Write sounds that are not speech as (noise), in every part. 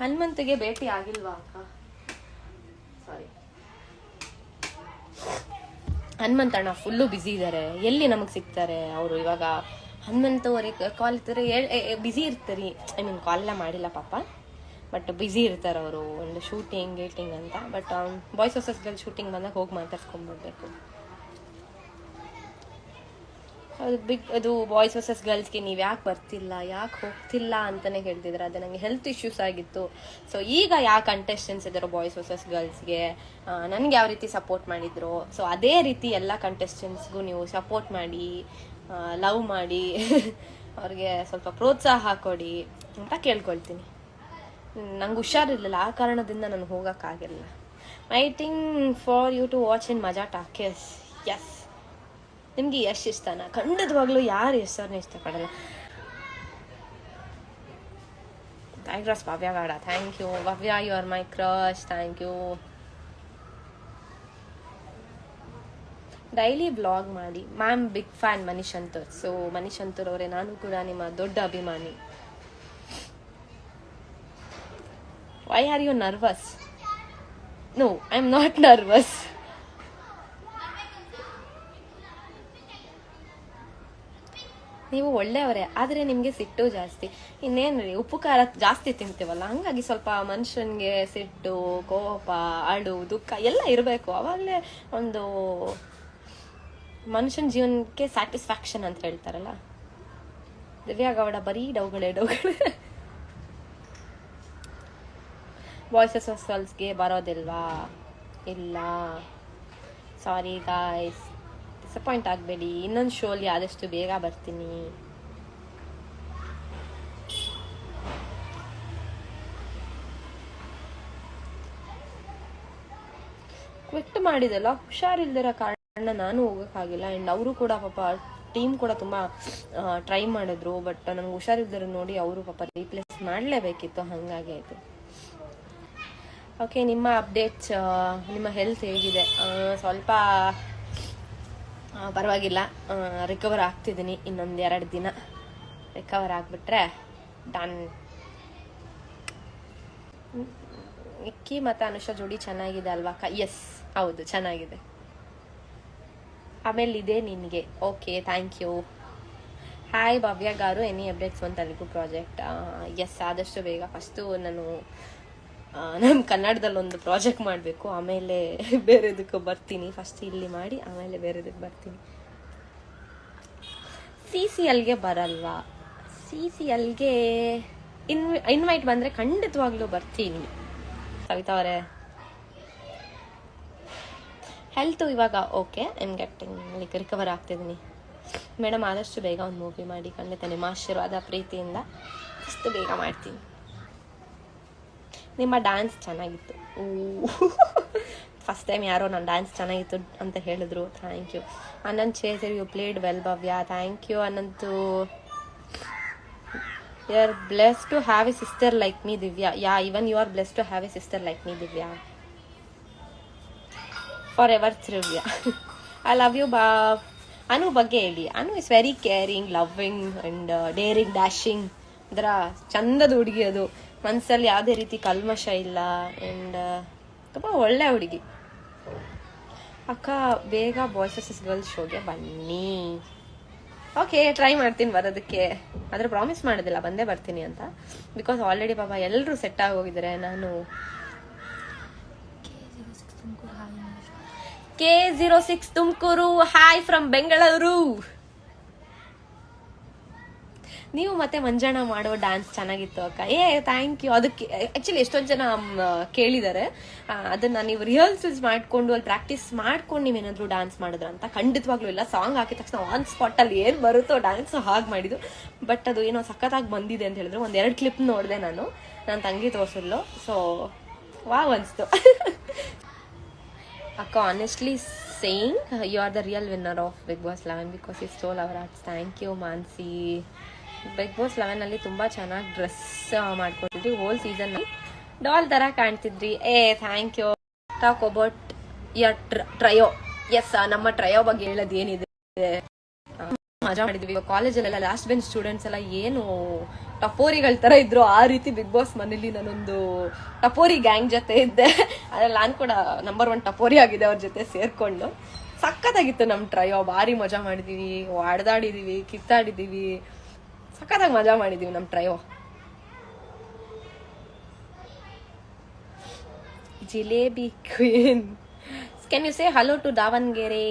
ಹನುಮಂತಿಗೆ ಭೇಟಿ ಆಗಿಲ್ವಾ ಅಕ್ಕ? ಸಾರಿ ಹನುಮಂತಣ್ಣ ಫುಲ್ಲು ಬ್ಯುಸಿ ಇದ್ದಾರೆ ಎಲ್ಲಿ ನಮಗೆ ಸಿಗ್ತಾರೆ ಅವರು? ಇವಾಗ ಹನುಮಂತ ಅವ್ರಿಗೆ ಕಾಲ್ ಇರ್ತಾರೆ. ಬ್ಯುಸಿ ಇರ್ತಾರೆ. ಐ ಮೀನ್ ಕಾಲ್ ಎಲ್ಲ ಮಾಡಿಲ್ಲ ಪಾಪ. ಬಟ್ ಬ್ಯುಸಿ ಇರ್ತಾರೆ ಅವರು. ಒಂದು ಶೂಟಿಂಗ್ ಗೇಟಿಂಗ್ ಅಂತ. ಬಟ್ ಬಾಯ್ಸ್ ಹೊಸಸ್ ಗರ್ಲ್ ಶೂಟಿಂಗ್ ಬಂದಾಗ ಹೋಗಿ ಮಾತಾಡ್ಸ್ಕೊಂಡ್ಬಿಡ್ಬೇಕು ಅದು ಬಿಗ್ ಅದು ಬಾಯ್ಸ್ ವರ್ಸಸ್ ಗರ್ಲ್ಸ್ಗೆ ನೀವು ಯಾಕೆ ಬರ್ತಿಲ್ಲ, ಯಾಕೆ ಹೋಗ್ತಿಲ್ಲ ಅಂತಲೇ ಹೇಳ್ತಿದ್ರು. ಅದು ನನಗೆ ಹೆಲ್ತ್ ಇಶ್ಯೂಸ್ ಆಗಿತ್ತು. ಸೊ ಈಗ ಯಾವ ಕಂಟೆಸ್ಟೆಂಟ್ಸ್ ಇದ್ದಾರೋ ಬಾಯ್ಸ್ ವರ್ಸಸ್ ಗರ್ಲ್ಸ್ಗೆ ನನಗೆ ಯಾವ ರೀತಿ ಸಪೋರ್ಟ್ ಮಾಡಿದ್ರು? ಸೊ ಅದೇ ರೀತಿ ಎಲ್ಲ ಕಂಟೆಸ್ಟೆಂಟ್ಸ್ಗೂ ನೀವು ಸಪೋರ್ಟ್ ಮಾಡಿ ಲವ್ ಮಾಡಿ, (laughs) ಅವ್ರಿಗೆ ಸ್ವಲ್ಪ ಪ್ರೋತ್ಸಾಹ ಕೊಡಿ ಅಂತ ಕೇಳ್ಕೊಳ್ತೀನಿ. ನಂಗೆ ಹುಷಾರಿರಲಿಲ್ಲ. ಆ ಕಾರಣದಿಂದ ನಾನು ಹೋಗೋಕ್ಕಾಗಿಲ್ಲ. Waiting for you to watch in Maja Talkies yes ನಿಮ್ಗೆ ಯಶ್ ಇಷ್ಟನಾ? ಖಂಡಿತವಾಗ್ಲೂ ಯಾರು ಯಶ್ ಇಷ್ಟಪಡಲ್ಲ ಕ್ರಶ್ ಭವ್ಯ ಬೇಡ. Thank you Bhavya you are my crush thank you daily blog ಮಾಡಿ. Ma'am big fan Manish so Manish ಅವರೇ, ನಾನು ಕೂಡ ನಿಮ್ಮ ದೊಡ್ಡ ಅಭಿಮಾನಿ. Why are you nervous no I am not nervous ನೀವು ಒಳ್ಳೆಯವರೇ, ಆದರೆ ನಿಮಗೆ ಸಿಟ್ಟು ಜಾಸ್ತಿ. ಇನ್ನೇನು ರೀ, ಉಪ್ಪು ಖಾರ ಜಾಸ್ತಿ ತಿಂತೀವಲ್ಲ, ಹಂಗಾಗಿ ಸ್ವಲ್ಪ ಮನುಷ್ಯನಿಗೆ ಸಿಟ್ಟು, ಕೋಪ, ಅಳು, ದುಃಖ ಎಲ್ಲ ಇರಬೇಕು. ಅವಾಗಲೇ ಒಂದು ಮನುಷ್ಯನ ಜೀವನಕ್ಕೆ ಸ್ಯಾಟಿಸ್ಫ್ಯಾಕ್ಷನ್ ಅಂತ ಹೇಳ್ತಾರಲ್ಲ. ದಿವ್ಯಾಗೌಡ ಬರೀ ಡೌಗಳೇ ಡೌಗಳೇ. ವಾಯ್ಸಸ್ ಸಲ್ಸ್ಗೆ ಬರೋದಿಲ್ವಾ? ಇಲ್ಲ. ಸಾರಿ ಗಾಯ್ಸ್ ಡಿಸಪಾಯಿಂಟ್ ಆಗಬೇಡಿ. ಇನ್ನೊಂದು ಶೋಲಿ ಆದಷ್ಟು ಬೇಗ ಬರ್ತೀನಿ. ಕ್ವಿಟ್ ಮಾಡಿದಲ್ಲ? ಹುಷಾರಿಲ್ದಿರೋ ಕಾರಣ ನಾನು ಹೋಗೋಕ್ಕಾಗಿಲ್ಲ. ಆ್ಯಂಡ್ ಅವರು ಕೂಡ ಪಾಪ ಟೀಮ್ ಕೂಡ ತುಂಬ ಟ್ರೈ ಮಾಡಿದ್ರು. ಬಟ್ ನನಗೆ ಹುಷಾರಿಲ್ದಿರೋ ನೋಡಿ ಅವರು ಪಾಪ ರೀಪ್ಲೇಸ್ ಮಾಡಲೇಬೇಕಿತ್ತು. ಹಾಗಾಗಿ ಆಯಿತು. ಓಕೆ ನಿಮ್ಮ ಅಪ್ಡೇಟ್ಸ್ ನಿಮ್ಮ ಹೆಲ್ತ್ ಹೇಗಿದೆ? ಸ್ವಲ್ಪ ಪರವಾಗಿಲ್ಲ. ರಿಕವರ್ ಆಗ್ತಿದ್ದೀನಿ ಇನ್ನೊಂದು ಎರಡು ದಿನ. ರಿಕವರ್ ಆಗಿಬಿಟ್ರೆ ಡನ್ ಇಕ್ಕಿ ಮತ್ತು ಅನುಷಾ ಜೋಡಿ ಚೆನ್ನಾಗಿದೆ ಅಲ್ವಾ? ಅಕ್ಕ ಎಸ್ ಹೌದು, ಚೆನ್ನಾಗಿದೆ. ಆಮೇಲೆ ಇದೆ ನಿನಗೆ. Okay thank you hi Bhavya garu any updates ಒಂದು ತೆಲುಗು ಪ್ರಾಜೆಕ್ಟ್ ಎಸ್ ಆದಷ್ಟು ಬೇಗ. ಫಸ್ಟು ನಾನು ನಮ್ಮ ಕನ್ನಡದಲ್ಲಿ ಒಂದು ಪ್ರಾಜೆಕ್ಟ್ ಮಾಡಬೇಕು. ಆಮೇಲೆ ಬೇರೆದಕ್ಕೆ ಬರ್ತೀನಿ. ಫಸ್ಟ್ ಇಲ್ಲಿ ಮಾಡಿ, ಆಮೇಲೆ ಬೇರೆದಕ್ಕೆ ಬರ್ತೀನಿ. ಸಿ ಸಿ ಎಲ್ಗೆ ಬರಲ್ವಾ? ಸಿ ಸಿ ಎಲ್ಗೆ ಇನ್ವಿ ಇನ್ವೈಟ್ ಬಂದರೆ ಖಂಡಿತವಾಗ್ಲೂ ಬರ್ತೀನಿ. ಸವಿತಾ ಅವರೇ. ಹೆಲ್ತು ಇವಾಗ okay I'm getting like recover ಆಗ್ತಿದ್ದೀನಿ madam ಆದಷ್ಟು ಬೇಗ ಒಂದು ಮೂವಿ ಮಾಡಿ. ಖಂಡಿತ ನಿಮ್ಮ ಆಶೀರ್ವಾದ, ಪ್ರೀತಿಯಿಂದ. ಅಷ್ಟು ಬೇಗ ಮಾಡ್ತೀನಿ. ನಿಮ್ಮ ಡ್ಯಾನ್ಸ್ ಚೆನ್ನಾಗಿತ್ತು. ಫಸ್ಟ್ ಟೈಮ್ ಯಾರೋ ನನ್ನ ಡ್ಯಾನ್ಸ್ ಚೆನ್ನಾಗಿತ್ತು ಅಂತ ಹೇಳಿದ್ರು. Thank you Anant ಚೇತರ್ you played well Bhavya. Thank you Ananthu. You are bless to have a sister like me Divya. Ya even you are bless to have a sister like me Divya. Forever Trivya. I love you ಬಾ ಅನು ಬಗ್ಗೆ ಹೇಳಿ. Anu is very caring loving and daring dashing ಅಂದ್ರ ಚಂದದ ಹುಡುಗಿ ಅದು. ಮನಸ್ಸಲ್ಲಿ ಯಾವುದೇ ರೀತಿ ಕಲ್ಮಶ ಇಲ್ಲ ಆ್ಯಂಡ್ ತುಂಬ ಒಳ್ಳೆ ಹುಡುಗಿ. ಅಕ್ಕ, ಬೇಗ ಬಾಯ್ಸಸ್ ಗರ್ಲ್ಸ್ ಶೋಗೆ ಬನ್ನಿ. ಓಕೆ ಟ್ರೈ ಮಾಡ್ತೀನಿ ಬರೋದಕ್ಕೆ. ಆದರೆ ಪ್ರಾಮಿಸ್ ಮಾಡೋದಿಲ್ಲ, ಬಂದೇ ಬರ್ತೀನಿ ಅಂತ. ಬಿಕಾಸ್ ಆಲ್ರೆಡಿ ಪಾಪ ಎಲ್ಲರೂ ಸೆಟ್ ಆಗಿ ಹೋಗಿದ್ದಾರೆ. ನಾನು K zero six Tumakuru hi from Bengaluru ನೀವು ಮತ್ತೆ ಮಂಜಣ್ಣ ಮಾಡೋ ಡ್ಯಾನ್ಸ್ ಚೆನ್ನಾಗಿತ್ತು ಅಕ್ಕ. ಏ ಥ್ಯಾಂಕ್ ಯು ಅದಕ್ಕೆ ಆ್ಯಕ್ಚುಲಿ ಎಷ್ಟೊಂದು ಜನ ಕೇಳಿದ್ದಾರೆ ಅದನ್ನ ನೀವು ರಿಹರ್ಸಲ್ಸ್ ಮಾಡ್ಕೊಂಡು ಅಲ್ಲಿ ಪ್ರಾಕ್ಟೀಸ್ ಮಾಡ್ಕೊಂಡು ನೀವೇನಾದರೂ ಡ್ಯಾನ್ಸ್ ಮಾಡಿದ್ರ ಅಂತ ಖಂಡಿತವಾಗ್ಲೂ ಇಲ್ಲ. ಸಾಂಗ್ ಹಾಕಿದ ತಕ್ಷಣ ಆನ್ ಸ್ಪಾಟಲ್ಲಿ ಏನು ಬರುತ್ತೋ ಡ್ಯಾನ್ಸ್ ಹಾಗೆ ಮಾಡಿದ್ದು. ಬಟ್ ಅದು ಏನೋ ಸಖತ್ತಾಗಿ ಬಂದಿದೆ ಅಂತ ಹೇಳಿದ್ರು. ಒಂದು ಎರಡು ಕ್ಲಿಪ್ ನೋಡಿದೆ ನಾನು. ನನ್ನ ತಂಗಿ ತೋರಿಸಿದ್ಲು. ಸೊ ವಾವ್ ಅನಿಸ್ತು. (laughs) ಅಕ್ಕ honestly saying you are the real winner of Bigg Boss eleven because is stole our hearts thank you Mansi Bigg Boss ಲೆವೆನಲ್ಲಿ ತುಂಬಾ ಚೆನ್ನಾಗಿ ಡ್ರೆಸ್ ಮಾಡ್ಕೊತಿದ್ರಿ ಹೋಲ್ ಸೀಸನ್ನಲ್ಲಿ ಡಾಲ್ ಥರ ಕಾಣ್ತಿದ್ರಿ. ಏ thank you talk about your trio yes ನಮ್ಮ trio ಬಗ್ಗೆ ಹೇಳೋದು ಏನಿದೆ? ಮಜಾ ಮಾಡಿದ್ವಿ. ಕಾಲೇಜಲ್ಲೆಲ್ಲ ಲಾಸ್ಟ್ ಬೆಂಚ್ ಸ್ಟೂಡೆಂಟ್ಸ್ ಎಲ್ಲ ಏನು ಟಪೋರಿಗಳ ತರ ಇದ್ರು. ಆ ರೀತಿ ಬಿಗ್ ಬಾಸ್ ಮನೇಲಿ ನಾನೊಂದು ಟಪೋರಿ ಗ್ಯಾಂಗ್ ಜೊತೆ ಇದ್ದೆ. ಅದ್ರಲ್ಲಿ ನಾನು ಕೂಡ ನಂಬರ್ ಒನ್ ಟಪೋರಿ ಆಗಿದೆ ಅವ್ರ ಜೊತೆ ಸೇರ್ಕೊಂಡು. ಸಖತ್ತಾಗಿತ್ತು ನಮ್ಮ ಟ್ರಯೋ ಭಾರಿ ಮಜಾ ಮಾಡಿದೀವಿ. ಹೊಡೆದಾಡಿದೀವಿ ಕಿತ್ತಾಡಿದೀವಿ. ಸಖತ್ತಾಗಿ ಮಜಾ ಮಾಡಿದೀವಿ ನಮ್ಮ trio. Jalebi queen. Can you say hello to Davanagere?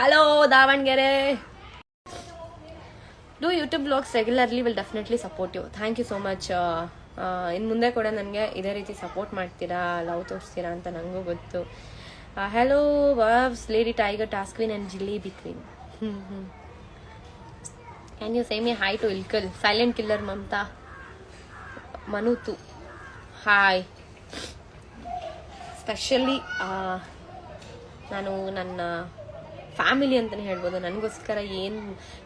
Hello Davanagere. Do YouTube blogs regularly will definitely support you thank you so much ಇನ್ನು ಮುಂದೆ ಕೂಡ ನನಗೆ ಇದೇ ರೀತಿ ಸಪೋರ್ಟ್ ಮಾಡ್ತೀರಾ ಲವ್ ತೋರಿಸ್ತೀರಾ ಅಂತ ನನಗೂ ಗೊತ್ತು. Hello ವರ್ವ್ಸ್ lady tiger task queen and jalebi queen ಹ್ಞೂ ಹ್ಞೂ can you say me hi to Ilkal silent killer Mamata ಮನುತು hi specially ನಾನು ನನ್ನ ಫ್ಯಾಮಿಲಿ ಅಂತಲೇ ಹೇಳ್ಬೋದು. ನನಗೋಸ್ಕರ ಏನು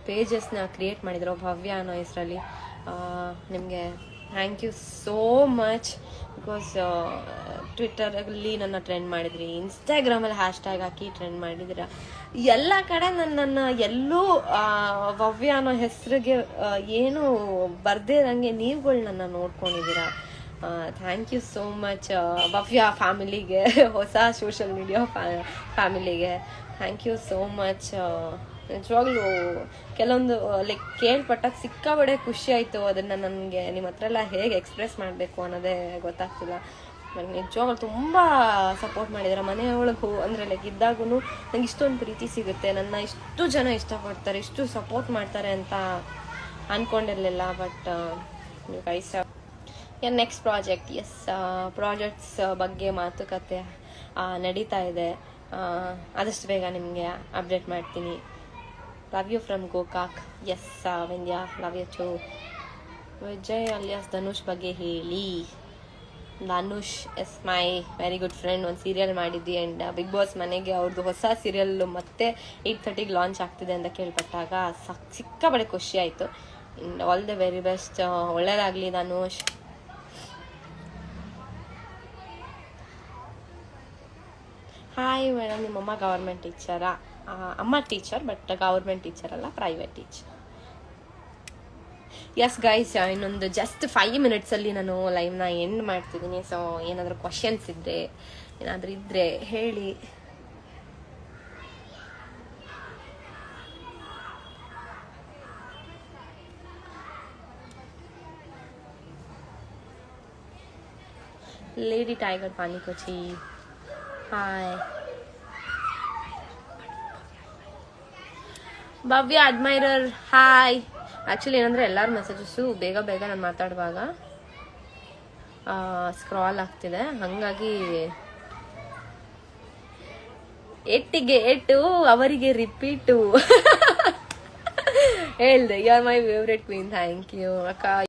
ಪೇಜಸ್ನ ಕ್ರಿಯೇಟ್ ಮಾಡಿದ್ರು ಭವ್ಯ ಅನ್ನೋ ಹೆಸರಲ್ಲಿ ನಿಮಗೆ thank you so much because ಟ್ವಿಟ್ಟರಲ್ಲಿ ನನ್ನ ಟ್ರೆಂಡ್ ಮಾಡಿದ್ರಿ ಇನ್ಸ್ಟಾಗ್ರಾಮಲ್ಲಿ ಹ್ಯಾಶ್ ಟ್ಯಾಗ್ ಹಾಕಿ ಟ್ರೆಂಡ್ ಮಾಡಿದಿರ, ಎಲ್ಲ ಕಡೆ ನನ್ನನ್ನು ಎಲ್ಲೂ ವವ್ಯ ಅನ್ನೋ ಹೆಸರಿಗೆ ಏನು ಬರ್ದೇ ಇರಂಗೆ ನೀವುಗಳು ನನ್ನ ನೋಡ್ಕೊಂಡಿದ್ದೀರ. Thank you so much Bhavya ಫ್ಯಾಮಿಲಿಗೆ (laughs) ಹೊಸ ಸೋಷಿಯಲ್ ಮೀಡಿಯಾ ಫ್ಯಾಮಿಲಿಗೆ ಥ್ಯಾಂಕ್ ಯು ಸೋ ಮಚ್ ನಿಜವಾಗ್ಲೂ ಕೆಲವೊಂದು ಲೈಕ್ ಕೇಳ್ಪಟ್ಟಾಗ ಸಿಕ್ಕಾಬಡೆ ಖುಷಿ ಆಯಿತು. ಅದನ್ನು ನನಗೆ ನಿಮ್ಮ ಹತ್ರ ಎಲ್ಲ ಹೇಗೆ ಎಕ್ಸ್ಪ್ರೆಸ್ ಮಾಡಬೇಕು ಅನ್ನೋದೇ ಗೊತ್ತಾಗ್ತಿಲ್ಲ. ನನಗೆ ನಿಜವಾಗ್ಲೂ ತುಂಬ ಸಪೋರ್ಟ್ ಮಾಡಿದ್ದಾರೆ ಮನೆ ಒಳಗೆ ಅಂದರೆ ಲೈಕ್ ಇದ್ದಾಗೂ ನಂಗೆ ಇಷ್ಟೊಂದು ಪ್ರೀತಿ ಸಿಗುತ್ತೆ. ನನ್ನ ಇಷ್ಟು ಜನ ಇಷ್ಟಪಡ್ತಾರೆ, ಇಷ್ಟು ಸಪೋರ್ಟ್ ಮಾಡ್ತಾರೆ ಅಂತ ಅನ್ಕೊಂಡಿರ್ಲಿಲ್ಲ. ಬಟ್ ನೀವು ನೆಕ್ಸ್ಟ್ ಪ್ರಾಜೆಕ್ಟ್ ಎಸ್ ಪ್ರಾಜೆಕ್ಟ್ಸ್ ಬಗ್ಗೆ ಮಾತುಕತೆ ನಡೀತಾ ಇದೆ. ಆದಷ್ಟು ಬೇಗ ನಿಮಗೆ ಅಪ್ಡೇಟ್ ಮಾಡ್ತೀನಿ. Love you from Gokak yes Vindhya love you to Vijay alias Dhanush ಬಗ್ಗೆ ಹೇಳಿ Dhanush is my very good friend ಒಂದು ಸೀರಿಯಲ್ ಮಾಡಿದ್ವಿ ಆ್ಯಂಡ್ ಬಿಗ್ ಬಾಸ್ ಮನೆಗೆ ಅವ್ರದ್ದು ಹೊಸ ಸೀರಿಯಲ್ ಮತ್ತೆ ಏಯ್ಟ್ ಥರ್ಟಿಗೆ ಲಾಂಚ್ ಆಗ್ತಿದೆ ಅಂತ ಕೇಳ್ಪಟ್ಟಾಗ ಸಕ್ ಸಿಕ್ಕಾಬಡೆ ಖುಷಿ ಆಯಿತು. And all the very best ಒಳ್ಳೇದಾಗಲಿ ಧನುಷ್ ಹಾಯ್ ಮೇಡಮ್ ನಿಮ್ಮಮ್ಮ ಗೌರ್ಮೆಂಟ್ ಟೀಚರಾ ಅಮ್ಮ ಟೀಚರ್ ಬಟ್ ಗೌರ್ಮೆಂಟ್ ಟೀಚರ್ ಅಲ್ಲ ಪ್ರೈವೇಟ್ ಟೀಚರ್ ಎಸ್ ಗೈಸ್ ಇನ್ನೊಂದು ಜಸ್ಟ್ ಫೈವ್ ಮಿನಿಟ್ಸಲ್ಲಿ ನಾನು ಲೈವ್ನ ಎಂಡ್ ಮಾಡ್ತಿದ್ದೀನಿ. ಸೊ ಏನಾದರೂ ಕ್ವಶನ್ಸ್ ಇದ್ದರೆ ಏನಾದರೂ ಇದ್ದರೆ ಹೇಳಿ. Lady tiger ಪಾನಿಕೋಚಿ hi Bhavya admirer, hi. Actually ಏನಂದರೆ ಎಲ್ಲರ ಮೆಸೇಜಸ್ಸು ಬೇಗ ಬೇಗ ನಾನು ಮಾತಾಡುವಾಗ ಸ್ಕ್ರಾಲ್ ಆಗ್ತಿದೆ. ಹಾಗಾಗಿ ಎಟ್ಟಿಗೆ ಎಟ್ಟು, ಅವರಿಗೆ ರಿಪೀಟು (laughs) ಹೇಳ್ದೆ you are my favourite queen thank you ಅಕ್ಕ